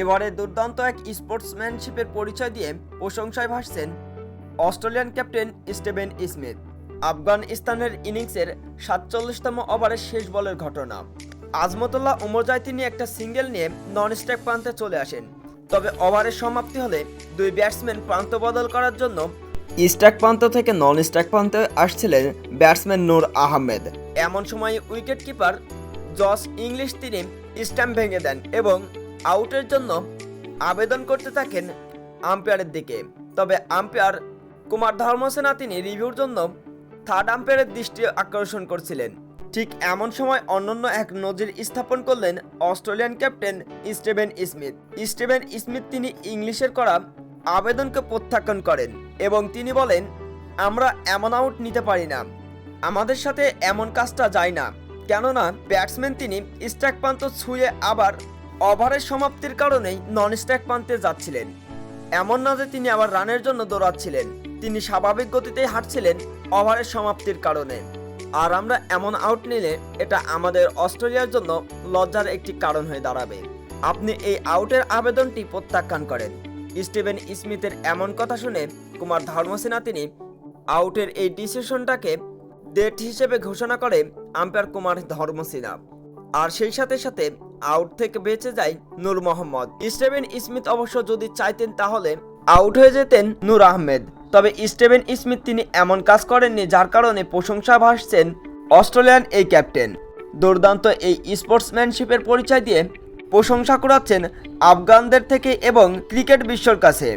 এবারে দুর্দান্ত এক স্পোর্টসম্যানশিপের পরিচয় দিয়ে প্রশংসায় ভাসছেন অস্ট্রেলিয়ান ক্যাপ্টেন স্টেভেন স্মিথ। আফগানিস্তানের ইনিংসের সাতচল্লিশতম ওভারের শেষ বলের ঘটনা। আজমতুল্লাহ উমরজাই তিনি একটা সিঙ্গেল নিয়ে নন স্ট্রাইক প্রান্তে চলে আসেন। তবে ওভারের সমাপ্তি হলে দুই ব্যাটসম্যান প্রান্ত বদল করার জন্য স্ট্রাইক প্রান্ত থেকে নন স্ট্রাইক প্রান্তে আসছিলেন ব্যাটসম্যান নূর আহমেদ। এমন সময় উইকেট কিপার জস ইংলিশ তিনি স্ট্যাম্প ভেঙে দেন এবং আউটের জন্য আবেদন করতে থাকেন আম্পায়ারের দিকে। তবে আম্পায়ার কুমার ধর্মসেনা তিনি রিভিউর জন্য থার্ড আম্পায়ারের দৃষ্টি আকর্ষণ করছিলেন। ঠিক এমন সময় অনন্য এক নজির স্থাপন করলেন Australian captain Steven Smith. Steven Smith তিনি ইংলিশের করা আবেদনকে প্রত্যাখ্যান করেন এবং তিনি বলেন, আমরা এমন আউট নিতে পারি না। আমাদের সাথে এমন কাজটা যায় না। কেননা ব্যাটসম্যান তিনি স্ট্রাইক প্রান্ত ছুঁয়ে আবার ওভারের সমাপ্তির কারণেই নন স্ট্রাইক প্রান্তে যাচ্ছিলেন। এমন না যে তিনি আবার রানের জন্য দৌড়াচ্ছিলেন, তিনি স্বাভাবিক গতিতেই হাঁটছিলেন ওভারের সমাপ্তির কারণে। আর আমরা এমন আউট নিলে এটা আমাদের অস্ট্রেলিয়ার জন্য লজ্জার একটি কারণ হয়ে দাঁড়াবে। আপনি এই আউটের আবেদনটি প্রত্যাখ্যান করেন। স্টিভেন স্মিথের এমন কথা শুনে কুমার ধর্মসেনা তিনি আউটের এই ডিসিশনটাকে ডেট হিসেবে ঘোষণা করে আম্পায়ার কুমার ধর্মসেনা। আর সেই সাথে সাথে আউট থেকে বেঁচে যায় নূর মোহাম্মদ। স্টেভেন স্মিথ অবশ্য যদি চাইতেন তাহলে আউট হয়ে যেতেন নূর আহমেদ। তবে স্টেভেন স্মিথ তিনি এমন কাজ করেননি যার কারণে প্রশংসা ভাসছেন অস্ট্রেলিয়ান এই ক্যাপ্টেন। দুর্দান্ত এই স্পোর্টসম্যানশিপের পরিচয় দিয়ে প্রশংসা করাচ্ছেন আফগানদের থেকে এবং ক্রিকেট বিশ্বর কাছে।